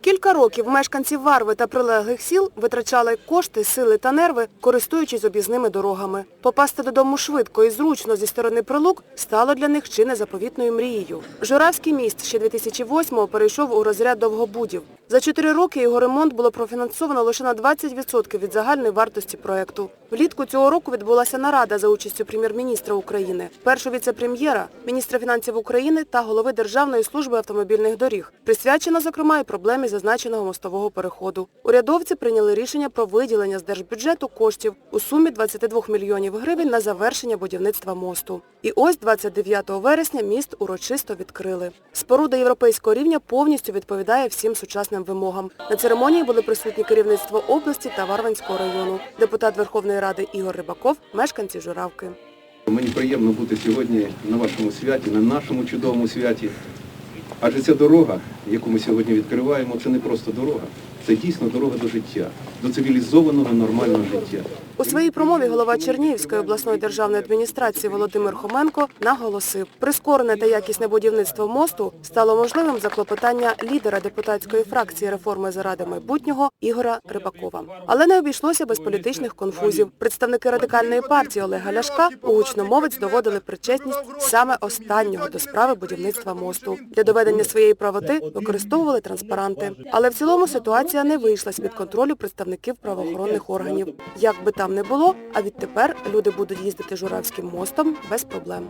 Кілька років мешканці Варви та прилеглих сіл витрачали кошти, сили та нерви, користуючись об'їзними дорогами. Попасти додому швидко і зручно зі сторони Прилук стало для них чи не заповітною мрією. Журавський міст ще 2008-го перейшов у розряд довгобудів. За чотири роки його ремонт було профінансовано лише на 20% від загальної вартості проєкту. Влітку цього року відбулася нарада за участю прем'єр-міністра України, першого віце-прем'єра, міністра фінансів України та голови Державної служби автомобільних доріг. Присвячено, зокрема, і проблемі зазначеного мостового переходу. Урядовці прийняли рішення про виділення з держбюджету коштів у сумі 22 мільйонів гривень на завершення будівництва мосту. І ось 29 вересня міст урочисто відкрили. Споруда європейського рівня повністю відповідає всім сучасним вимогам. На церемонії були присутні керівництво області та Варванського району, депутат Верховної Ради Ігор Рибаков, мешканці Журавки. Мені приємно бути сьогодні на вашому святі, на нашому чудовому святі. Адже ця дорога, яку ми сьогодні відкриваємо, це не просто дорога, це дійсно дорога до життя, до цивілізованого нормального життя. У своїй промові голова Чернігівської обласної державної адміністрації Володимир Хоменко наголосив, прискорене та якісне будівництво мосту стало можливим за клопотання лідера депутатської фракції реформи заради майбутнього Ігора Рибакова. Але не обійшлося без політичних конфузів. Представники радикальної партії Олега Ляшка у гучномовець доводили причетність саме останнього до справи будівництва мосту. Для доведення своєї правоти використовували транспаранти. Але в цілому ситуація не вийшла з-під контролю представників правоохоронних органів. Як би там не було, а відтепер люди будуть їздити Журавським мостом без проблем.